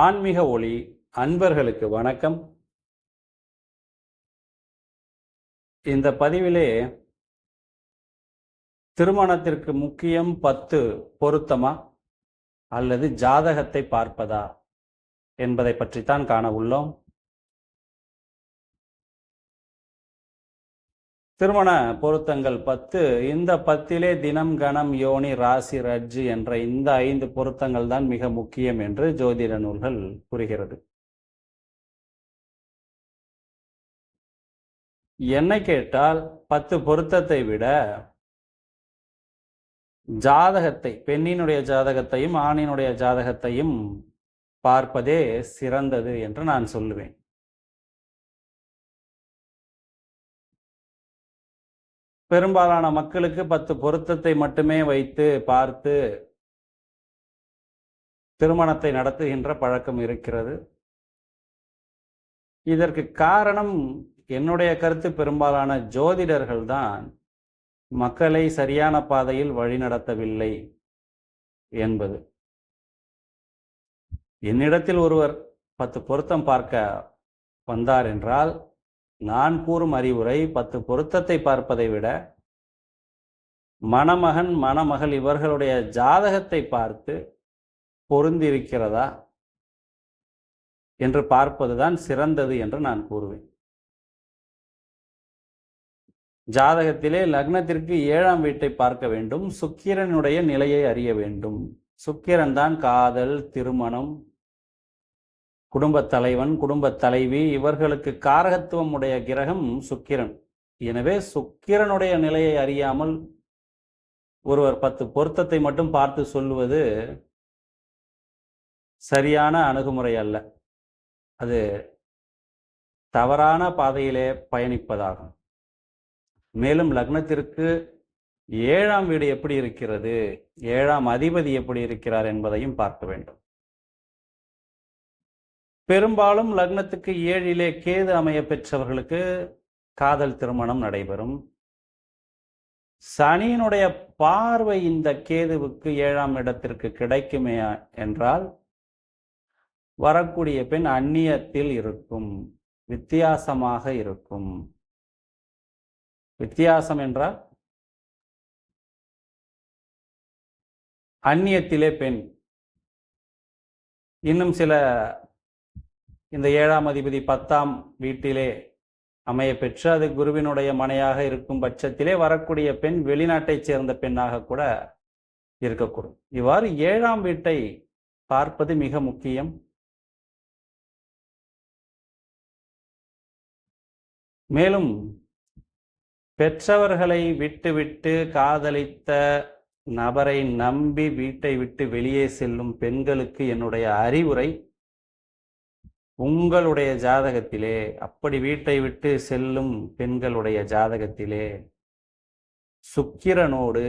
ஆன்மீக ஒளி அன்பர்களுக்கு வணக்கம். இந்த பதிவிலே திருமணத்திற்கு முக்கியம் பத்து பொருத்தமா அல்லது ஜாதகத்தை பார்ப்பதா என்பதை பற்றித்தான் காண உள்ளோம். திருமண பொருத்தங்கள் பத்து. இந்த பத்திலே தினம் கணம் யோனி ராசி ரஜ்ஜு என்ற இந்த ஐந்து பொருத்தங்கள் தான் மிக முக்கியம் என்று ஜோதிட நூல்கள் கூறுகிறது. என்னை கேட்டால் பத்து பொருத்தத்தை விட ஜாதகத்தை பெண்ணினுடைய ஜாதகத்தையும் ஆணினுடைய ஜாதகத்தையும் பார்ப்பதே சிறந்தது என்று நான் சொல்லுவேன். பெரும்பாலான மக்களுக்கு பத்து பொருத்தத்தை மட்டுமே வைத்து பார்த்து திருமணத்தை நடத்துகின்ற பழக்கம் இருக்கிறது. இதற்கு காரணம் என்னுடைய கருத்து பெரும்பாலான ஜோதிடர்கள் தான் மக்களை சரியான பாதையில் வழிநடத்தவில்லை என்பது. என்னிடத்தில் ஒருவர் பத்து பொருத்தம் பார்க்க வந்தார் என்றால் நான் கூறும் அறிவுரை பத்து பொருத்தத்தை பார்ப்பதை விட மணமகன் மணமகள் இவர்களுடைய ஜாதகத்தை பார்த்து பொருந்திருக்கிறதா என்று பார்ப்பதுதான் சிறந்தது என்று நான் கூறுவேன். ஜாதகத்திலே லக்னத்திற்கு ஏழாம் வீட்டை பார்க்க வேண்டும். சுக்கிரனுடைய நிலையை அறிய வேண்டும். சுக்கிரன் தான் காதல் திருமணம் குடும்பத் தலைவன் குடும்பத் தலைவி இவர்களுக்கு காரகத்துவம் உடைய கிரகம் சுக்கிரன். எனவே சுக்கிரனுடைய நிலையை அறியாமல் ஒருவர் பத்து பொருத்தத்தை மட்டும் பார்த்து சொல்லுவது சரியான அணுகுமுறை அல்ல. அது தவறான பாதையிலே பயணிப்பதாகும். மேலும் லக்னத்திற்கு ஏழாம் வீடு எப்படி இருக்கிறது? ஏழாம் அதிபதி எப்படி இருக்கிறார் என்பதையும் பார்க்க வேண்டும். பெரும்பாலும் லக்னத்துக்கு ஏழிலே கேது அமைய பெற்றவர்களுக்கு காதல் திருமணம் நடைபெறும். சனியினுடைய பார்வை இந்த கேதுவுக்கு ஏழாம் இடத்திற்கு கிடைக்குமே என்றால் வரக்கூடிய பெண் அந்நியத்தில் இருக்கும் வித்தியாசமாக இருக்கும். வித்தியாசம் என்றால் அந்நியத்திலே பெண். இன்னும் சில இந்த ஏழாம் அதிபதி பத்தாம் வீட்டிலே அமைய பெற்று அது குருவினுடைய மனையாக இருக்கும் பட்சத்திலே வரக்கூடிய பெண் வெளிநாட்டைச் சேர்ந்த பெண்ணாக கூட இருக்கக்கூடும். இவ்வாறு ஏழாம் வீட்டை பார்ப்பது மிக முக்கியம். மேலும் பெற்றவர்களை விட்டுவிட்டு காதலித்த நபரை நம்பி வீட்டை விட்டு வெளியே செல்லும் பெண்களுக்கு என்னுடைய அறிவுரை உங்களுடைய ஜாதகத்திலே அப்படி வீட்டை விட்டு செல்லும் பெண்களுடைய ஜாதகத்திலே சுக்கிரனோடு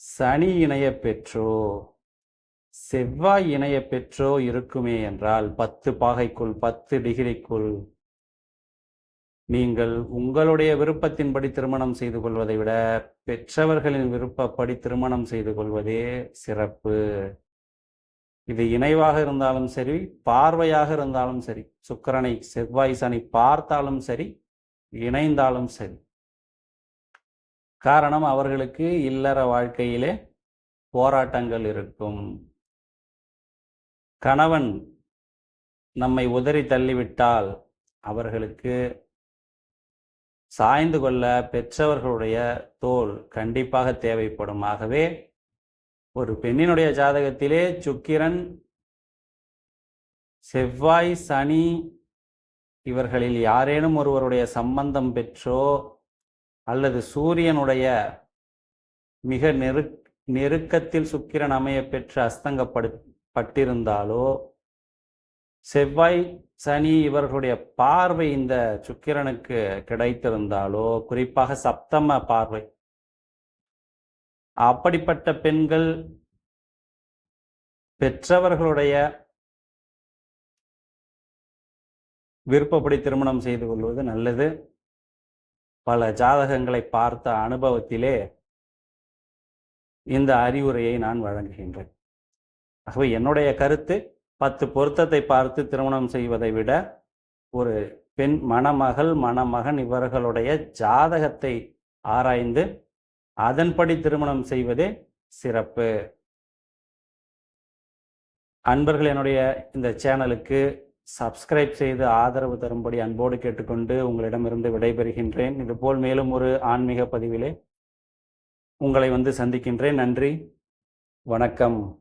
சனி இணைய பெற்றோ செவ்வாய் இணைய பெற்றோ இருக்குமே என்றால் பத்து பாகைக்குள் பத்து டிகிரிக்குள் நீங்கள் உங்களுடைய விருப்பத்தின்படி திருமணம் செய்து கொள்வதை விட பெற்றவர்களின் விருப்பப்படி திருமணம் செய்து கொள்வதே சிறப்பு. இது இணைவாக இருந்தாலும் சரி பார்வையாக இருந்தாலும் சரி சுக்கிரனை செவ்வாய் சனி பார்த்தாலும் சரி இணைந்தாலும் சரி. காரணம் அவர்களுக்கு இல்லற வாழ்க்கையிலே போராட்டங்கள் இருக்கும். கணவன் நம்மை உதறி தள்ளிவிட்டால் அவர்களுக்கு சாய்ந்து கொள்ள பெற்றவர்களுடைய தோல் கண்டிப்பாக தேவைப்படும் ஆகவே ஒரு பெண்ணினுடைய ஜாதகத்திலே சுக்கிரன் செவ்வாய் சனி இவர்களில் யாரேனும் ஒருவருடைய சம்பந்தம் பெற்றோ அல்லது சூரியனுடைய மிக நெரு நெருக்கத்தில் சுக்கிரன் அமைய பெற்று அஸ்தங்கப்படு பட்டிருந்தாலோ செவ்வாய் சனி இவர்களுடைய பார்வை இந்த சுக்கிரனுக்கு கிடைத்திருந்தாலோ குறிப்பாக சப்தம பார்வை அப்படிப்பட்ட பெண்கள் பெற்றவர்களுடைய விருப்பப்படி திருமணம் செய்து கொள்வது நல்லது. பல ஜாதகங்களை பார்த்த அனுபவத்திலே இந்த அறிவுரையை நான் வழங்குகின்றேன். ஆகவே என்னுடைய கருத்து பத்து பொருத்தத்தை பார்த்து திருமணம் செய்வதை விட ஒரு பெண் மணமகள் மணமகன் இவர்களுடைய ஜாதகத்தை ஆராய்ந்து அதன்படி திருமணம் செய்வதே சிறப்பு. அன்பர்கள் என்னுடைய இந்த சேனலுக்கு சப்ஸ்கிரைப் செய்து ஆதரவு தரும்படி அன்போடு கேட்டுக்கொண்டு உங்களிடமிருந்து விடைபெறுகின்றேன். இதுபோல் மேலும் ஒரு ஆன்மீக பதிவிலே உங்களை வந்து சந்திக்கின்றேன். நன்றி. வணக்கம்.